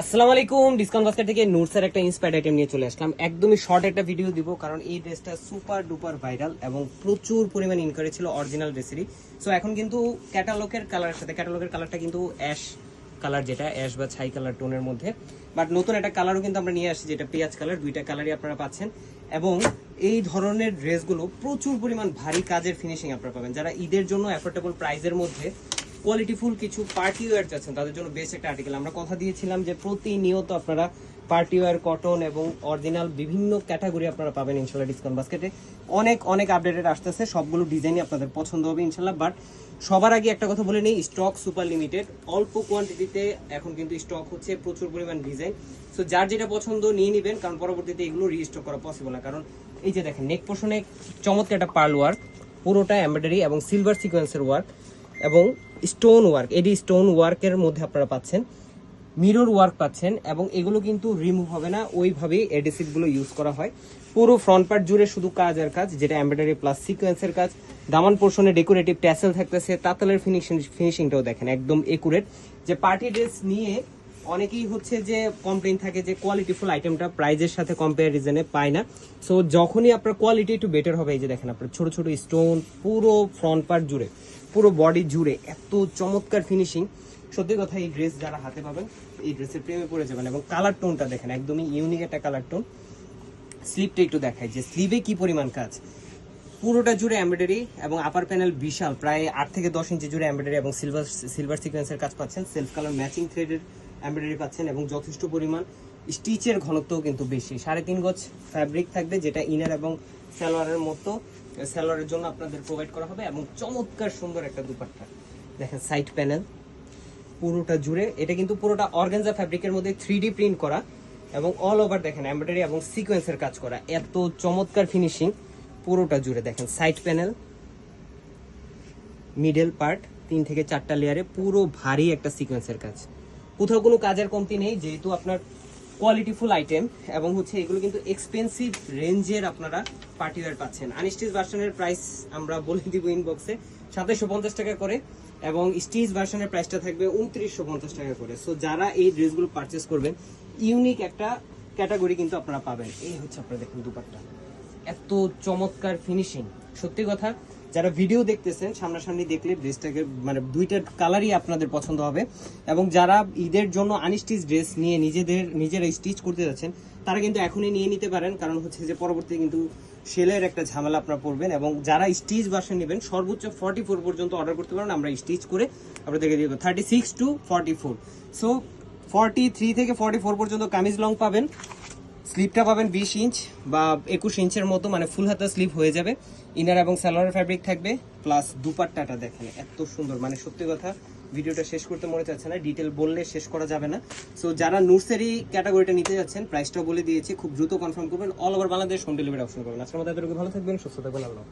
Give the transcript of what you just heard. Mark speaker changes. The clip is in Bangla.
Speaker 1: আসসালামু আলাইকুম, ডিসকাউন্ট বাস্কেট থেকে নুটসের একটা ইন্সপায়ার্ড আইটেম নিয়ে চলে আসলাম। একদমই শর্ট একটা ভিডিও দিব, কারণ এই ড্রেসটা সুপার ডুপার ভাইরাল এবং প্রচুর পরিমাণ ইনকোয়ারি ছিল অরিজিনাল ড্রেসেরই সো এখন কিন্তু ক্যাটালগের কালারের সাথে ক্যাটালগের কালারটা কিন্তু অ্যাশ কালার যেটা অ্যাশ বা ছাই কালার টোনের মধ্যে। বাট নতুন একটা কালারও কিন্তু আমরা নিয়ে আসি যেটা পেঁয়াজ কালার দুইটা কালারই আপনারা পাচ্ছেন। এবং এই ধরনের ড্রেসগুলো প্রচুর পরিমাণ ভারী কাজের ফিনিশিং আপনারা পাবেন। যারা ঈদের জন্য অ্যাফোর্ডেবল প্রাইসের মধ্যে কোয়ালিটিফুল কিছু পার্টি ওয়্যার চাচ্ছেন, তাদের জন্য বেস্ট একটা আর্টিকেল আমরা কথা দিয়েছিলাম যে প্রতিনিয়ত আপনারা পার্টি ওয়্যার কটন এবং অরিজিনাল বিভিন্ন ক্যাটাগরি আপনারা পাবেন ইনশাল্লাহ ডিসকাউন্ট বাস্কেটে অনেক অনেক আপডেটেড আসতেছে, সবগুলো ডিজাইনই আপনাদের পছন্দ হবে ইনশাল্লাহ বাট সবার আগে একটা কথা বলে নেই স্টক সুপার লিমিটেড অল্প কোয়ান্টিটিতে এখন কিন্তু স্টক হচ্ছে প্রচুর পরিমাণ ডিজাইন সো যার যেটা পছন্দ নিয়ে নেবেন, কারণ পরবর্তীতে এগুলো রিস্টক করা পসিবল না। কারণ এই যে দেখেন নেক পোর্শনে চমৎকার একটা পার্ল ওয়ার্ক পুরোটা এমব্রয়ডারি এবং সিলভার সিকোয়েন্সের ওয়ার্ক এবং স্টোন ওয়ার্ক এটি স্টোন ওয়ার্কের মধ্যে আপনারা পাচ্ছেন। মিরর ওয়ার্ক পাচ্ছেন এবং এগুলো কিন্তু রিমুভ হবে না, ওইভাবেই এডিসিভগুলো ইউজ করা হয়। পুরো ফ্রন্ট পার্ট জুড়ে শুধু কাজ আর কাজ, যেটা এমব্রয়ডারি প্লাস সিকোয়েন্সের কাজ। দামান পোর্শনে ডেকোরেটিভ ট্যাসেল থাকতেছে, তাতালের ফিনিশিং ফিনিশিংটাও দেখেন, একদম একুরেট যে পার্টি ড্রেস নিয়ে অনেকেই হচ্ছে যে কমপ্লেন থাকে যে কোয়ালিটিফুল আইটেমটা প্রাইজের সাথে কম্পারিজনে পায় না। সো যখনই আপনার কোয়ালিটি একটু বেটার হবে, এই যে দেখেন আপনার ছোট ছোট স্টোন পুরো ফ্রন্ট পার্ট জুড়ে, পুরো বডি জুড়ে এত চমৎকার ফিনিশিং সত্যি কথা, এই ড্রেস যারা হাতে পাবেন, এই ড্রেসের প্রেমে পড়ে যাবেন এবং কালার টোনটা দেখেন, একদমই ইউনিক একটা কালার টোন স্লিপটা একটু দেখায় যে স্লিভে কি পরিমাণ কাজ। পুরোটা জুড়ে এমব্রয়ডারি এবং আপার প্যানেল বিশাল, প্রায় আট থেকে দশ ইঞ্চি জুড়ে এমব্রয়ডারি এবং সিলভার সিলভার সিকোয়েন্সের কাজ পাচ্ছেন। সেলফ কালার ম্যাচিং থ্রেডের এমব্রয়ডারি পাচ্ছেন এবং যথেষ্ট পরিমাণ স্টিচের ঘনত্বও কিন্তু বেশি। সাড়ে তিন গজ ফ্যাব্রিক থাকবে, যেটা ইনার এবং সালোয়ারের মতো। সালোয়ারের জন্য আপনাদের প্রোভাইড করা হবে এবং চমৎকার সুন্দর একটা দুপাট্টা। দেখেন সাইড প্যানেল পুরোটা জুড়ে। এটা কিন্তু পুরোটা অর্গেনজা ফ্যাব্রিকের মধ্যে থ্রি প্রিন্ট করা এবং অল ওভার দেখেন এমব্রয়ডারি এবং সিকোয়েন্সের কাজ করা। এত চমৎকার ফিনিশিং পুরোটা জুড়ে। দেখেন সাইড প্যানেল মিডল পার্ট তিন থেকে চারটা লেয়ারে পুরো ভারী একটা সিকোয়েন্সের কাজ। কোথাও কোনো কাজের কমতি নেই, যেহেতু আপনার কোয়ালিটিফুল আইটেম এবং হচ্ছে এগুলো কিন্তু এক্সপেন্সিভ রেঞ্জের আপনারা পার্টিওয়ার পাচ্ছেন। আনস্টিচ ভার্সনের প্রাইস আমরা বলে দিব ইনবক্সে সাতাইশশো পঞ্চাশ টাকা করে এবং স্টিচ ভার্সনের প্রাইসটা থাকবে উনত্রিশশো পঞ্চাশ টাকা করে। সো যারা এই ড্রেসগুলো পারচেস করবেন ইউনিক একটা ক্যাটাগরি কিন্তু আপনারা পাবেন। এই হচ্ছে আপনারা দেখুন দুপাট্টা। এত চমৎকার ফিনিশিং সত্যি কথা যারা ভিডিও দেখতেছেন, সামনাসামনি দেখলে ড্রেসটাকে মানে দুইটার কালারই আপনাদের পছন্দ হবে। এবং যারা ঈদের জন্য আনস্টিচ ড্রেস নিয়ে নিজেদের, নিজেরা স্টিচ করতে যাচ্ছেন, তারা কিন্তু এখনই নিয়ে নিতে পারেন। কারণ হচ্ছে যে পরবর্তী কিন্তু সেলের একটা ঝামেলা আপনারা পড়বেন এবং যারা স্টিচ ভার্সন নেবেন, সর্বোচ্চ ফর্টি ফোর পর্যন্ত অর্ডার করতে পারেন। আমরা স্টিচ করে আপনাদেরকে দিয়ে দেবো। Thirty six to forty four so forty three থেকে ফর্টি ফোর পর্যন্ত কামিজ লং পাবেন। স্লিপটা পাবেন বিশ ইঞ্চ বা একুশ ইঞ্চের মতো মানে ফুল হাতা স্লিপ হয়ে যাবে। ইনার এবং সালোয়ার ফ্যাব্রিক থাকবে প্লাস দুপাট্টাটা দেখেন, এত সুন্দর। মানে সত্যি কথা, ভিডিওটা শেষ করতে মনে চাচ্ছে না ডিটেল বললে শেষ করা যাবে না। সো যারা নার্সারি ক্যাটাগরিটা নিতে যাচ্ছেন প্রাইসটাও বলে দিয়েছি, খুব দ্রুত কনফার্ম করবেন। All over Bangladesh home delivery option করবেন। আজকের মতো এতটুকু, ভালো থাকবেন, সুস্থ থাকবেন, আল্লাহ।